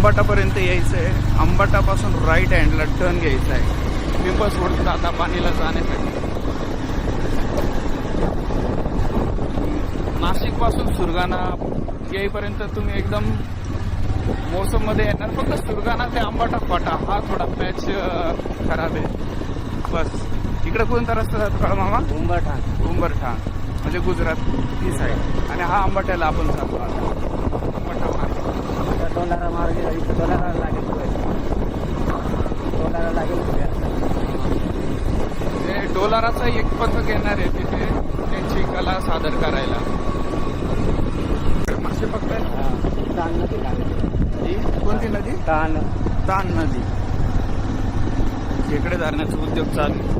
अंबाटापर्यंत यायचं आहे अंबाटापासून right हँडला turn घ्यायचा आहे पिंपल्स रोड आता पाणीला जाण्यासाठी. नाशिकपासून सुरगाणा येईपर्यंत तुम्ही एकदम मोसममध्ये येणार. फक्त सुरगाणा ते अंबाटा फाटा हा थोडा पॅच खराब आहे. बस. इकडे कोणता रस्ता जातो का मामा? उंबरठाण उंबरठा. म्हणजे गुजरात ही साईड आणि हा अंबाट्याला आपण जातो टोलारा मार्ग टोलारा लागेल टोलारा लागेल डोलाराचा एक पथक येणार आहे तिथे. त्यांची कला सादर करायला. मासे पकडायला ताण नदी लागेल. ही कोणती नदी? ताण तान नदी. खेकडे धरण्याचा उद्योग चालू आहे.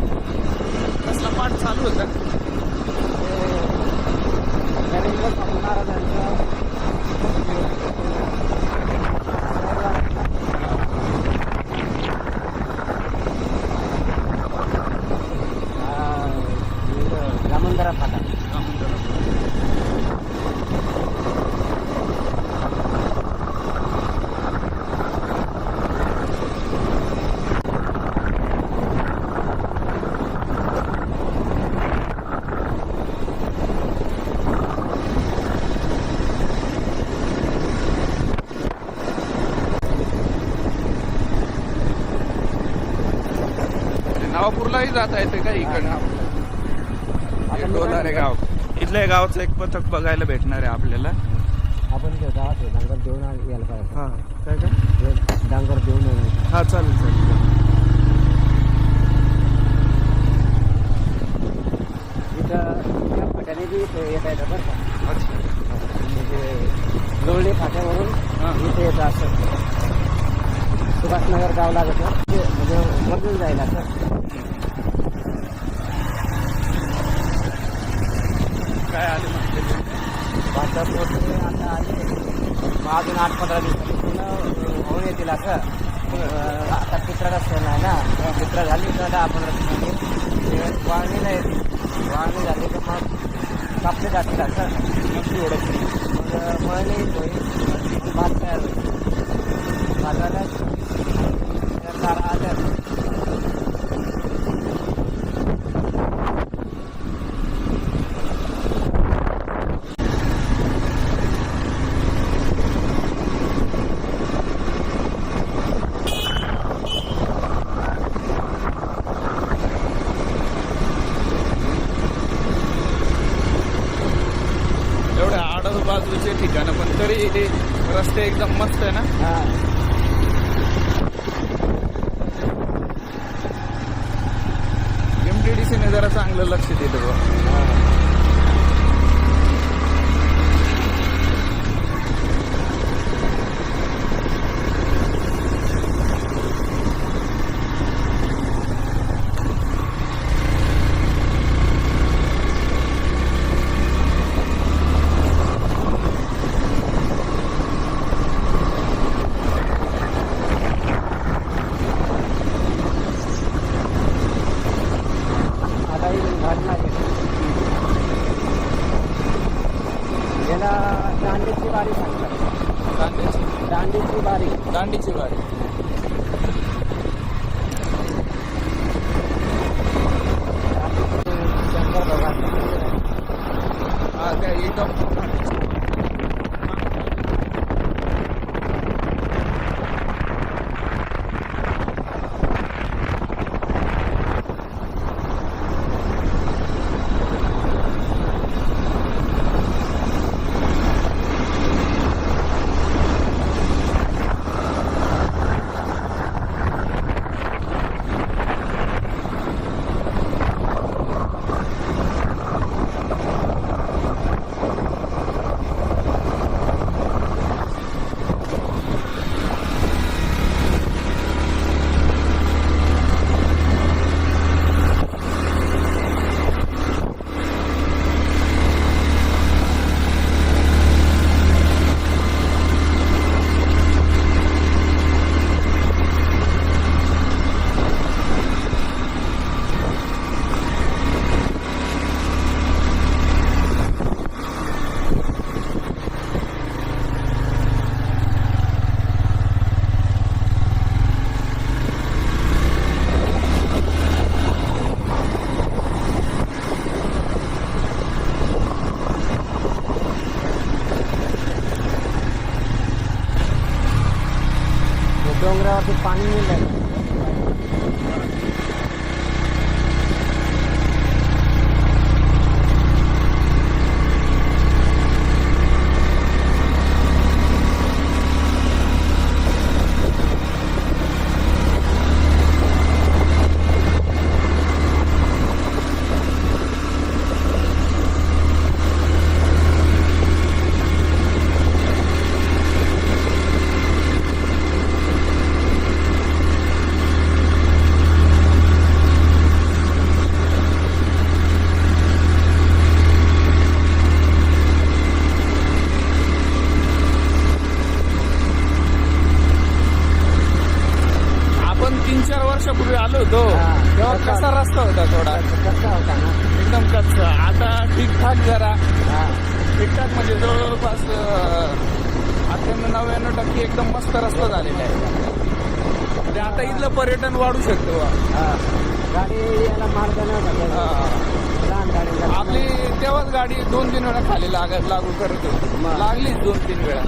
कसला पाठ चालू होता नरेंद्र स्वामी महाराजांचं रामंदरा फाटा नावापूरलाही जाता येते का इकडनं हे डोलारे गाव. इथल्या गावचं एक पथक बघायला भेटणार आहे आपल्याला. आपण गावात आहे, डांगर देऊन यायला पाहिजे. हा काय काय? डांगर देऊन यायला हा चालेल चालेल. इथं फाट्याने बी इथे येता येतं बरं का? अच्छा. म्हणजे लोळणी फाट्यावरून हां. इथे येतं असं. सुभाषनगर गाव लागत म्हणजे मधून जायला असं. काय आले म्हणते वाटप वगैरे आता आले. मग अजून आठ पंधरा दिवसांनी पूर्ण अं, होऊन येतील असं. आता पित्राचा सण आहे ना पित्र झाली तर दहा पंधरा दिवसांनी ते वाळणीला येतील. वाळणी झाली तर मग कापले जातील असं. नक्की ओळख. मग मळणी होईल भात तयार होईल. भाताला चारा आल्या एवढ्या आडबाजूचे ठिकाणं पण तरी हे रस्ते एकदम मस्त आहे ना? हा. एम टी डी सीने जरा चांगलं लक्ष दिलं बा होतो. हा. तेव्हा कसा रस्ता होता थोडा? कसा होता ना? एकदम कच्चा. आता ठीकठाक जरा. ठीकठाक म्हणजे जवळपास अठ्ठ्याण्णव नव्याण्णव टक्के एकदम मस्त रस्ता झालेला आहे. म्हणजे आता इथलं पर्यटन वाढू शकतो गाडी याला मार्ग आपली तेव्हाच गाडी दोन तीन वेळा खाली लाग लागू करत. लागलीच दोन तीन वेळा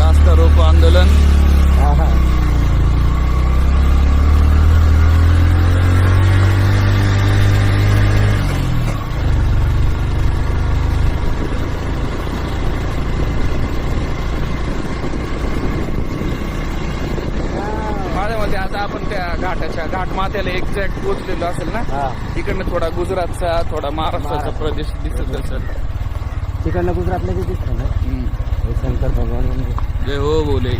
रास्ता रोको आंदोलन हा हा हा. माझ्या मते आता आपण त्या घाटाच्या घाट माथ्याला एक्झॅक्ट पोहोचलेलो असेल ना? इकडनं थोडा गुजरातचा थोडा महाराष्ट्राचा महाराष्ट्र. प्रदेश दिसत असेल. तिकडनं गुजरातला दिसतं ना? शंकर भगवान जय हो बोले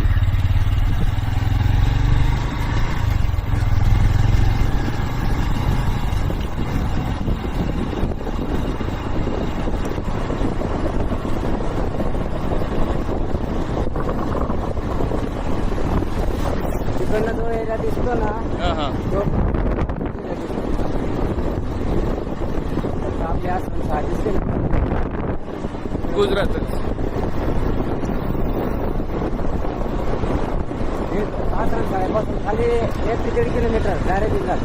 तिकडनं जो एरिया दिसतो ना हा हा तो आपले आसपास सहा दिसते ना गुजरातच खाली एक ते दीड किलोमीटर डायरेक्ट गुजरात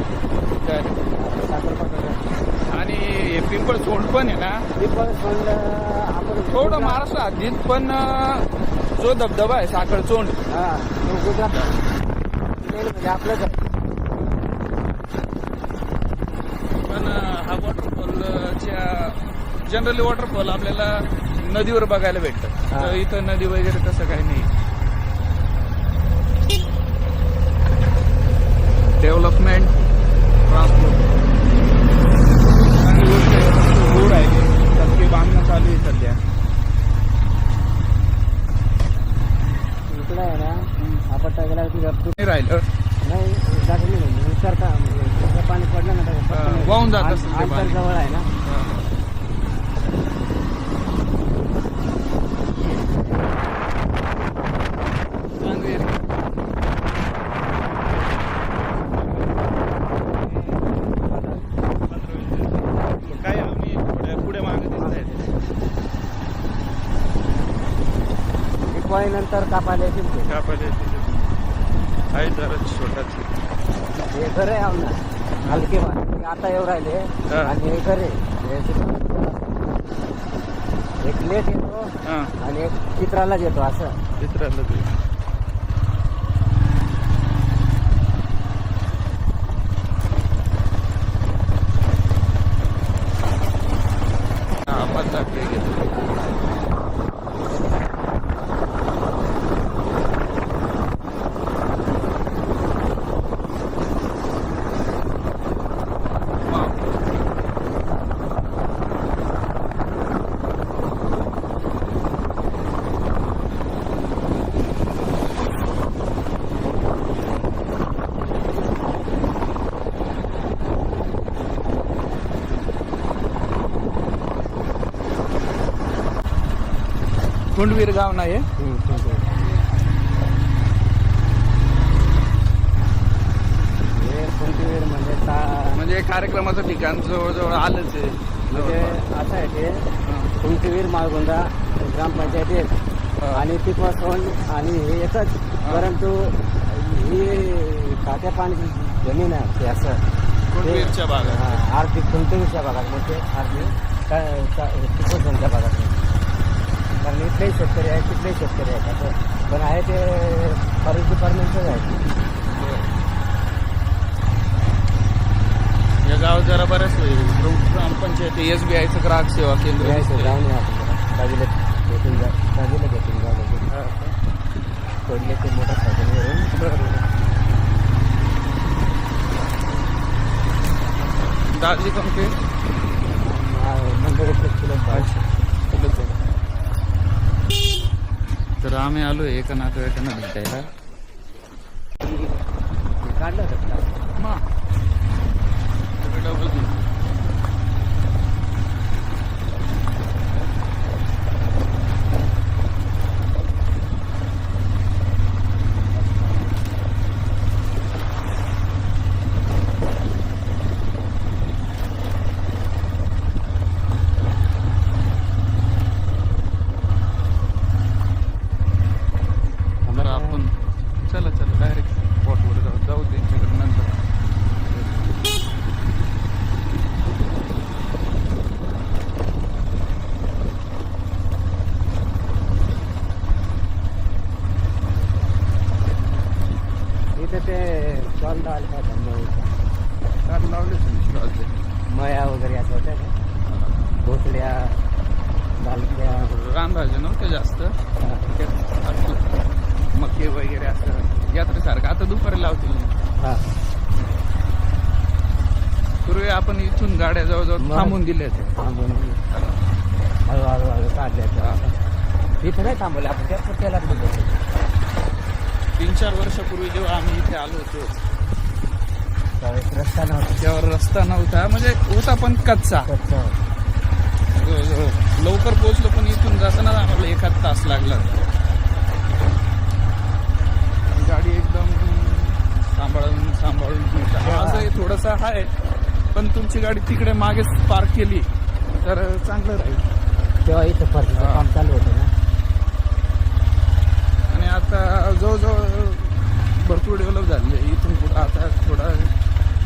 आणि पिंपळ सोंड पण आहे ना? पिंपळ सोंड आपण थोडं महाराष्ट्र हद्दीत पण जो धबधबा आहे साखर चोंड हा तो गुजरात म्हणजे आपलंच आहे. पण हा वॉटरफॉलच्या जनरली वॉटरफॉल आपल्याला नदीवर बघायला भेटतं. तर इथं नदी वगैरे तसं काही नाही डेव्हलपमेंट ट्रान्सपोर्ट चांगली गोष्ट आहे फक्त रोड आहे टक्के बांधणं चालू आहे सध्या इकडं आहे ना आपट्टा गेला की गपचूप नाही राहिलं नाही जात नाही म्हणजे उतरता म्हणजे कसं पाणी पडलं ना तर हा, पटकन वाहून जात आं- असेल ते अंतर पाणी. जवळ आहे ना चांगली आहे. काय आम्ही थोड्या पुढे मागे दिसत आहेत दिवाळी नंतर कापायला येतील ते. कापायला आहे जरा छोटाच हे घर आहे आमना हलके आता येऊ राहिले. हा. आणि हे घर आहे. एक लेट येतो हां. आणि एक चित्रालाच येतो असं. चित्राला ते हा पत्ता ते घेतो वाव. कुंडवीर गाव नाही. हे म्हणजे म्हणजे कार्यक्रमाचं ठिकाण जवळजवळ आलंच आहे म्हणजे. असं आहे ते. कुंतीवीर माळगोंदा ग्रामपंचायत एक. आणि टिपवासोंड आणि हे एकच परंतु ही खात्या पाण्याची जमीन आहे ते असं खुंटवीरच्या भागात अर्धी खुंटवीरच्या भागात म्हणजे अर्धी चिकोसनच्या भागात नाही. कारण इथलेही शेतकरी आहेत तिथलेही शेतकरी आहेत असं. पण आहे ते फॉरेस्ट डिपार्टमेंटचंच आहे. या गावात जरा बऱ्याच ग्रामपंचायत एस बी आयचं ग्राहक सेवा केंद्र आपण जरा. बाजूला भेटून जा. बाजूला भेटून जा. ते मोटरसायकलवरून दाजी कंपनी मंदिर किलो तर आम्ही आलो एका नातेवाईकांना भेटायला काढलं होतं का? मा डबल बरं आपण चला चला डायरेक्ट स्पॉटवर जाऊ जाऊ त्यांच्याकडे नंतर इथं ते स्टॉल का धम्म कार लावले मया वगैरे असं होतं का? भोसड्या दालक्या रानभाज्या नव्हत्या जास्त. मके वगैरे असं. यात्रेसारखं. आता दुपारी लावतील. हा. पूर्वी आपण इथून गाड्या जवळजवळ. थांबून दिल्या होत्या थांबून हळूहळू हळू काढल्या इथं नाही थांबवले. आपण त्या पुढच्याला तीन चार वर्षापूर्वी जेव्हा आम्ही इथे आलो होतो त्यावेळेस रस्ता नव्हता. त्यावर रस्ता नव्हता. म्हणजे होता पण कच्चा. कच्चा होता. लवकर पोहोचलो पण इथून जाताना आम्हाला एखाद तास लागला. गाडी एकदम सांभाळून सांभाळून तुमच्या आजही थोडंसं आहे. पण तुमची गाडी तिकडे मागेच पार्क केली. तर चांगलं राहील. तेव्हा इथं हा. काम चालू होतं ना? आणि आता जवळजवळ भरपूर डेव्हलप झाले इथून पुढं आता थोडा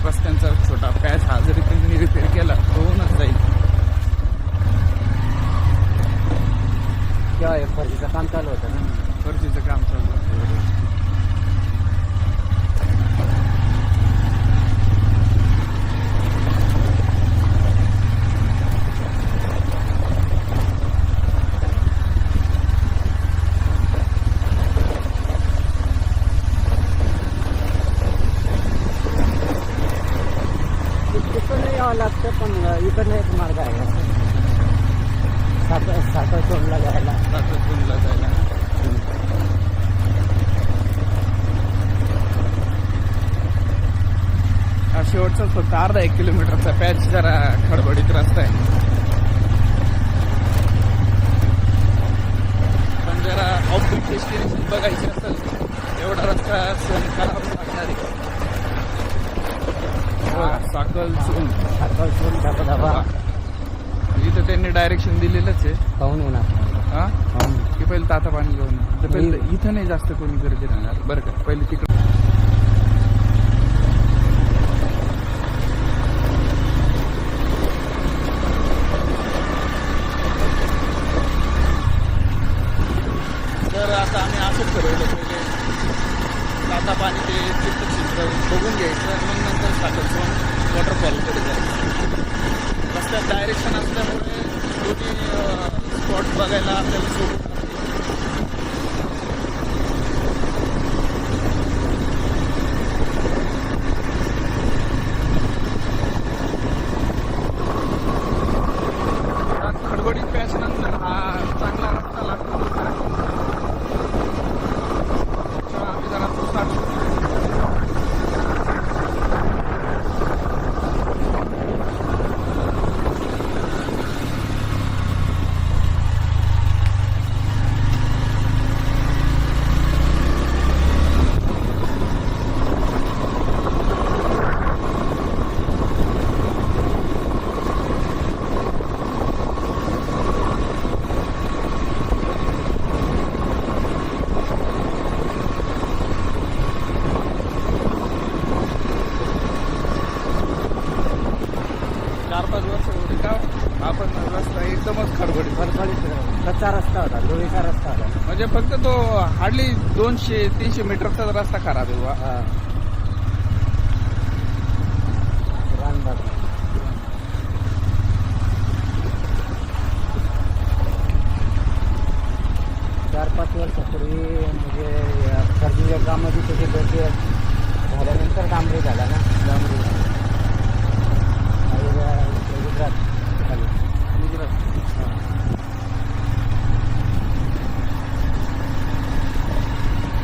रस्त्यांचा छोटा पॅच हा जरी त्यांनी रिपेअर केला तर होऊनच जाईल तेव्हा हे फरशीचं काम चालू होतं ना फरशीचं काम चालू आहे. तिकडनं यावं लागतं पण इकडनं एक मार्ग आहे साखर साखर सोडला जायला जायला हा फक्त अर्धा एक किलोमीटरचा. पॅच जरा खडबडीत रस्ता आहे. पण जरा ऑब्लिक डेस्टिनेशन बघायची असेल एवढा रस्ता सहन करावा लागणार आहे. साकल चून साखर धाबा इथं त्यांनी डायरेक्शन दिलेलंच आहे. पाहून येणार. हा? की पहिले ताता पाणी घेऊन. तर पहिले इथं नाही जास्त कोणी गर्दी राहणार. बरं का पहिले तिकडे الله हार्डली दोनशे तीनशे मीटरचा रस्ता खराब आहे बुवा. चार पाच वर्षापूर्वी म्हणजे कर्जूर गावामध्ये त्याची गर्दी झाल्यानंतर डांबरी झाला ना? डांबरी झाला. गुजरात.